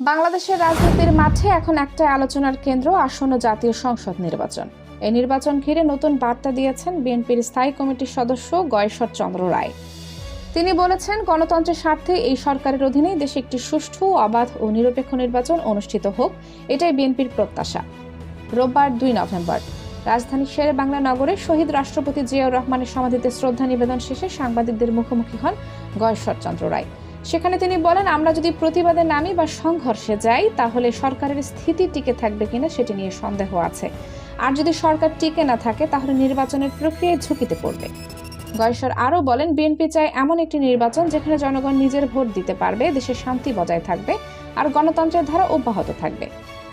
বাংলাদেশের রাজনীতির মাঠে এখন একটা আলোচনার কেন্দ্র আসন্ন জাতীয় সংসদ নির্বাচন। এই নির্বাচন ঘিরে নতুন বার্তা দিয়েছেন বিএনপির স্থায়ী কমিটির সদস্য গয়েশ্বর চন্দ্র রায়। তিনি বলেছেন, গণতন্ত্রের স্বার্থে এই সরকারের অধীনেই দেশে একটি সুষ্ঠু, অবাধ ও নিরপেক্ষ নির্বাচন অনুষ্ঠিত হোক, এটাই বিএনপির প্রত্যাশা। রোববার দুই নভেম্বর, রাজধানী শেরে বাংলা নগরে শহীদ রাষ্ট্রপতি জিয়াউর রহমানের সমাধিতে শ্রদ্ধা নিবেদন শেষে সাংবাদিকদের মুখোমুখি হন গয়েশ্বর চন্দ্র রায়। সেখানে তিনি বলেন, আমরা যদি প্রতিবাদে নামি বা সংঘর্ষে যাই, তাহলে সরকারের স্থিতি টিকে থাকবে কিনা সেটি নিয়ে সন্দেহ আছে। আর যদি সরকার টিকে না থাকে, তাহলে নির্বাচনের প্রক্রিয়ায় ঝুঁকিতে পড়বে। গয়েশ্বর আরও বলেন, বিএনপি চায় এমন একটি নির্বাচন যেখানে জনগণ নিজের ভোট দিতে পারবে দেশের শান্তি বজায় থাকবে, আর গণতন্ত্রের ধারা অব্যাহত থাকবে।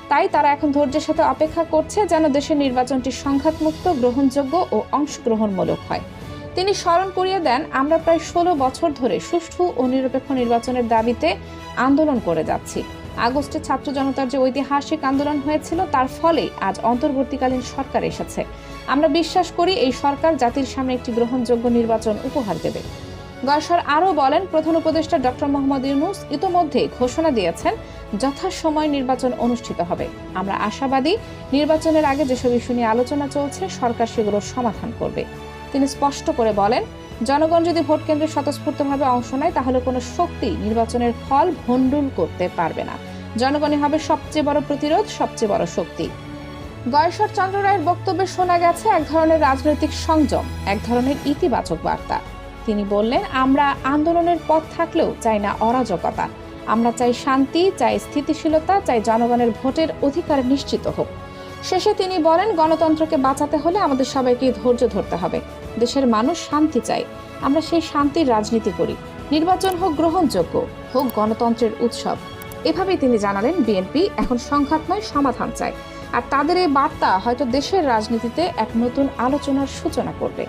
তাই তারা এখন ধৈর্যের সাথে অপেক্ষা করছে যেন দেশের নির্বাচনটি সংঘাতমুক্ত, গ্রহণযোগ্য ও অংশগ্রহণমূলক হয়। তিনি স্মরণ করিয়ে দেন, আমরা প্রায় ষোলো বছর ধরে সুষ্ঠু ও নিরপেক্ষ নির্বাচনের দাবিতে আন্দোলন করে যাচ্ছি। আগস্টে ছাত্র জনতার যে ঐতিহাসিক আন্দোলন হয়েছিল, তার ফলেই আজ অন্তর্বর্তীকালীন সরকার এসেছে। আমরা বিশ্বাস করি এই সরকার জাতির সামনে একটি গ্রহণযোগ্য নির্বাচন উপহার দেবে। গয়সর আরও বলেন, প্রধান উপদেষ্টা ডক্টর মোহাম্মদ ইউনুস ইতোমধ্যে ঘোষণা দিয়েছেন, যথাসময় নির্বাচন অনুষ্ঠিত হবে। আমরা আশাবাদী, নির্বাচনের আগে যেসব ইস্যু নিয়ে আলোচনা চলছে, সরকার সেগুলোর সমাধান করবে। তিনি স্পষ্ট করে বলেন, জনগণ যদি ভোট কেন্দ্রে স্বতঃস্ফূর্তভাবে অংশ নেয়, তাহলে কোনো শক্তি নির্বাচনের ফল ভণ্ডুল করতে পারবে না। জনগণই হবে সবচেয়ে বড় প্রতিরোধ, সবচেয়ে বড় শক্তি। গয়েশ্বর চন্দ্র রায়ের বক্তব্যে শোনা গেছে এক ধরনের রাজনৈতিক সংযম, এক ধরনের ইতিবাচক বার্তা। তিনি বললেন, আমরা আন্দোলনের পথ থাকলেও চাই না অরাজকতা। আমরা চাই শান্তি, চাই স্থিতিশীলতা, চাই জনগণের ভোটের অধিকার নিশ্চিত হোক। শেষে তিনি বলেন, গণতন্ত্রকে বাঁচাতে হলে আমাদের সবাইকে ধৈর্য ধরতে হবে। দেশের মানুষ শান্তি চায়। আমরা সেই শান্তির রাজনীতি করি। নির্বাচন হোক গ্রহণযোগ্য, হোক গণতন্ত্রের উৎসব। এভাবেই তিনি জানালেন বিএনপি এখন সংঘাতময় সমাধান চায়। আর তাদের এই বার্তা হয়তো দেশের রাজনীতিতে এক নতুন আলোচনার সূচনা করবে।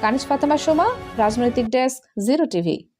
কানিজ ফাতেমা সোমা, রাজনৈতিক ডেস্ক, জিরো টিভি।